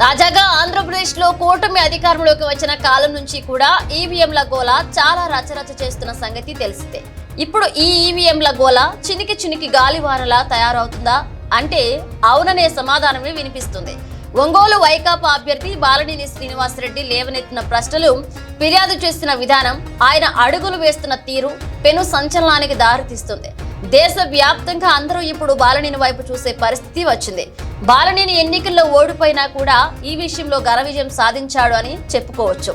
తాజాగా ఆంధ్రప్రదేశ్లో కూటమి అధికారంలోకి వచ్చిన కాలం నుంచి కూడా ఈవీఎంల గోల చాలా రచరచ చేస్తున్న సంగతి తెలిసిందే. ఇప్పుడు ఈ ఈవీఎంల గోల చినికి చినికి గాలివానలా తయారవుతుందా? అంటే అవుననే సమాధానమే వినిపిస్తుంది. ఒంగోలు వైకాపా అభ్యర్థి బాలనేని శ్రీనివాసరెడ్డి లేవనెత్తిన ప్రశ్నలు ఫిర్యాదు చేస్తున్న విధానం ఆయన అడుగులు వేస్తున్న తీరు పెను సంచలనానికి దారితీస్తుంది దేశ వ్యాప్తంగా అందరూ ఇప్పుడు బాలనేని వైపు చూసే పరిస్థితి వచ్చింది. బాలనేని ఎన్నికల్లో ఓడిపోయినా కూడా ఈ విషయంలో ఘన విజయం సాధించాడు అని చెప్పుకోవచ్చు.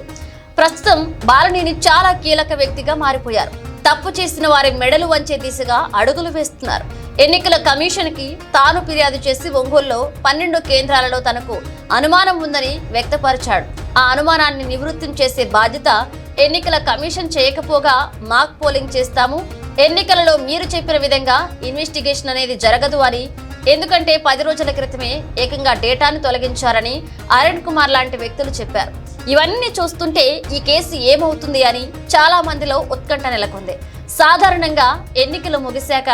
ప్రస్తుతం బాలనేని చాలా కీలక వ్యక్తిగా మారిపోయారు. తప్పు చేసిన వారి మెడలు వంచే దిశగా అడుగులు వేస్తున్నారు. ఎన్నికల కమిషన్కి తాను ఫిర్యాదు చేసి ఒంగోలులో పన్నెండు కేంద్రాలలో తనకు అనుమానం ఉందని వ్యక్తపరిచాడు. ఆ అనుమానాన్ని నివృత్తం చేసే బాధ్యత ఎన్నికల కమిషన్ చేయకపోగా మాక్ పోలింగ్ చేస్తాము. ఎన్నికలలో మీరు చెప్పిన విధంగా ఇన్వెస్టిగేషన్ అనేది జరగదు అని ఎందుకంటే పది రోజుల క్రితమే ఏకంగా డేటాను తొలగించారని అరుణ్ కుమార్ లాంటి వ్యక్తులు చెప్పారు. ఇవన్నీ చూస్తుంటే ఈ కేసు ఏమవుతుంది అని చాలా మందిలో ఉత్కంఠ నెలకొంది. సాధారణంగా ఎన్నికలు ముగిశాక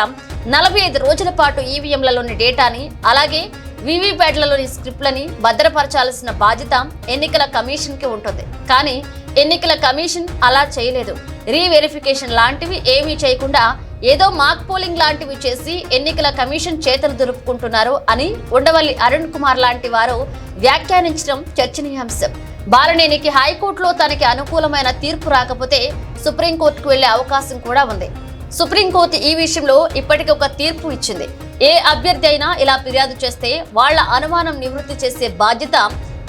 నలభై ఐదు రోజుల పాటు ఈవీఎంలలోని డేటాని అలాగే వీవీప్యాట్లలోని స్క్రిప్ట్లని భద్రపరచాల్సిన బాధ్యత ఎన్నికల కమిషన్కి ఉంటుంది. కానీ ఎన్నికల కమిషన్ అలా చేయలేదు. రీవెరిఫికేషన్ లాంటివి ఏమీ చేయకుండా ఏదో మాక్ పోలింగ్ లాంటివి చేసి ఎన్నికల కమిషన్ చేతులు దులుపుకుంటున్నారు అని ఉండవల్లి అరుణ్ కుమార్ లాంటి వారు వ్యాఖ్యానించడం చర్చనీయాంశం. బాలనేనికి హైకోర్టులో తనకి అనుకూలమైన తీర్పు రాకపోతే సుప్రీంకోర్టుకు వెళ్ళే అవకాశం కూడా ఉంది. సుప్రీంకోర్టు ఈ విషయంలో ఇప్పటికి ఒక తీర్పు ఇచ్చింది. ఏ అభ్యర్థి అయినా ఇలా ఫిర్యాదు చేస్తే వాళ్ళ అనుమానం నివృత్తి చేసే బాధ్యత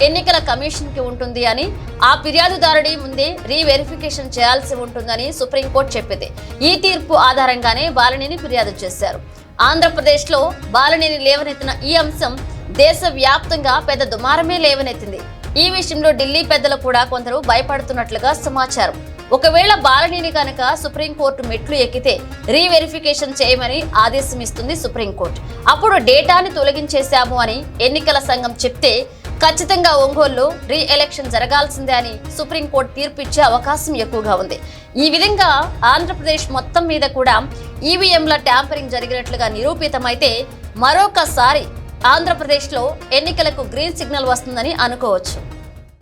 ఎన్నికల కమిషన్కి ఉంటుంది అని ఆ ఫిర్యాదుదారుడి ముందే రీవెరిఫికేషన్ చేయాల్సి ఉంటుందని సుప్రీంకోర్టు చెప్పింది. ఈ తీర్పు ఆధారంగానే బాలనేని ఫిర్యాదు చేశారు. ఆంధ్రప్రదేశ్లో బాలనేని లేవనెత్తిన ఈ అంశం దేశ వ్యాప్తంగా పెద్ద దుమారమే లేవనెత్తింది. ఈ విషయంలో ఢిల్లీ పెద్దలు కూడా కొందరు భయపడుతున్నట్లుగా సమాచారం. ఒకవేళ బాలనీని కనుక సుప్రీంకోర్టు మెట్లు ఎక్కితే రీవెరిఫికేషన్ చేయమని ఆదేశం ఇస్తుంది సుప్రీంకోర్టు. అప్పుడు డేటాని తొలగించేశాము అని ఎన్నికల సంఘం చెప్తే ఖచ్చితంగా ఒంగోలులో రీ ఎలక్షన్ జరగాల్సిందే అని సుప్రీంకోర్టు తీర్పు ఇచ్చే అవకాశం ఎక్కువగా ఉంది. ఈ విధంగా ఆంధ్రప్రదేశ్ మొత్తం మీద కూడా ఈవీఎంల ట్యాంపరింగ్ జరిగినట్లుగా నిరూపితమైతే మరొకసారి ఆంధ్రప్రదేశ్లో ఎన్నికలకు గ్రీన్ సిగ్నల్ వస్తుందని అనుకోవచ్చు.